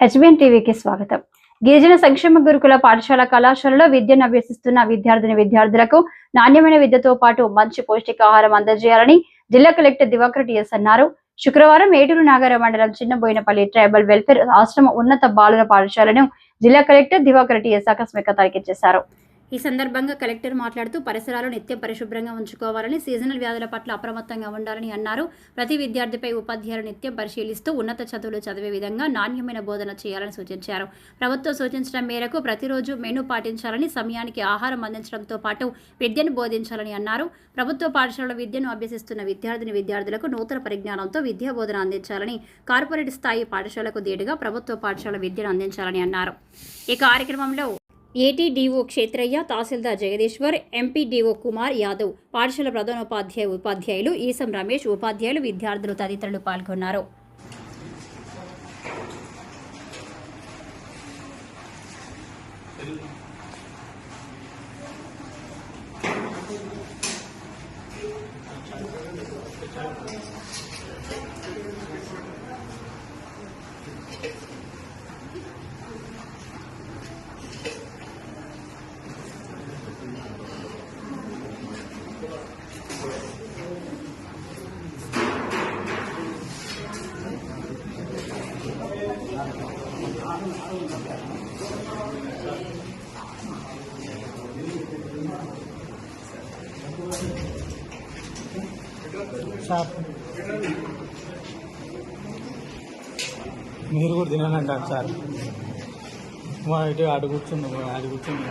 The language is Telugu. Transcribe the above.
హెచ్బిఎన్ టీవీకి స్వాగతం. గిరిజన సంక్షేమ గురుకుల పాఠశాల కళాశాలలో విద్యను అభ్యసిస్తున్న విద్యార్థిని విద్యార్థులకు నాణ్యమైన విద్యతో పాటు మంచి పౌష్టికాహారం అందజేయాలని జిల్లా కలెక్టర్ దివాకర్ టిఎస్ అన్నారు. శుక్రవారం ఏటూరు నాగర మండలం చిన్నబోయినపల్లి ట్రైబల్ వెల్ఫేర్ ఆశ్రమ ఉన్నత బాలుర పాఠశాలను జిల్లా కలెక్టర్ దివాకర్ టిఎస్ ఆకస్మిక తనిఖీ చేశారు. ఈ సందర్భంగా కలెక్టర్ మాట్లాడుతూ పరిసరాలు నిత్యం పరిశుభ్రంగా ఉంచుకోవాలని సీజనల్ వ్యాధుల పట్ల అప్రమత్తంగా ఉండాలని అన్నారు. ప్రతి విద్యార్థిపై ఉపాధ్యాయులు నిత్యం పరిశీలిస్తూ ఉన్నత చదువులు చదివే విధంగా నాణ్యమైన బోధన చేయాలని సూచించారు. ప్రభుత్వం సూచించడం మేరకు ప్రతిరోజు మెనూ పాటించాలని సమయానికి ఆహారం అందించడంతో పాటు విద్యను బోధించాలని అన్నారు. ప్రభుత్వ పాఠశాలలో విద్యను అభ్యసిస్తున్న విద్యార్థిని విద్యార్థులకు నూతన పరిజ్ఞానంతో విద్యా బోధన అందించాలని కార్పొరేట్ స్థాయి పాఠశాలకు దీటుగా ప్రభుత్వ పాఠశాల విద్యను అందించాలని అన్నారు. ఈ కార్యక్రమంలో ఏటీడీఓ క్షేత్రయ్య తహసీల్దార్ జగదీశ్వర్ ఎంపీడీఓ కుమార్ యాదవ్ పాఠశాల ప్రధానోపాధ్యాయ ఉపాధ్యాయులు ఈసం రమేష్ ఉపాధ్యాయులు విద్యార్థులు తదితరులు పాల్గొన్నారు. మీరు కూడా తినాలంటారు సార్. మా ఇటు ఆడు కూర్చుంది ఆడు కూర్చుంది.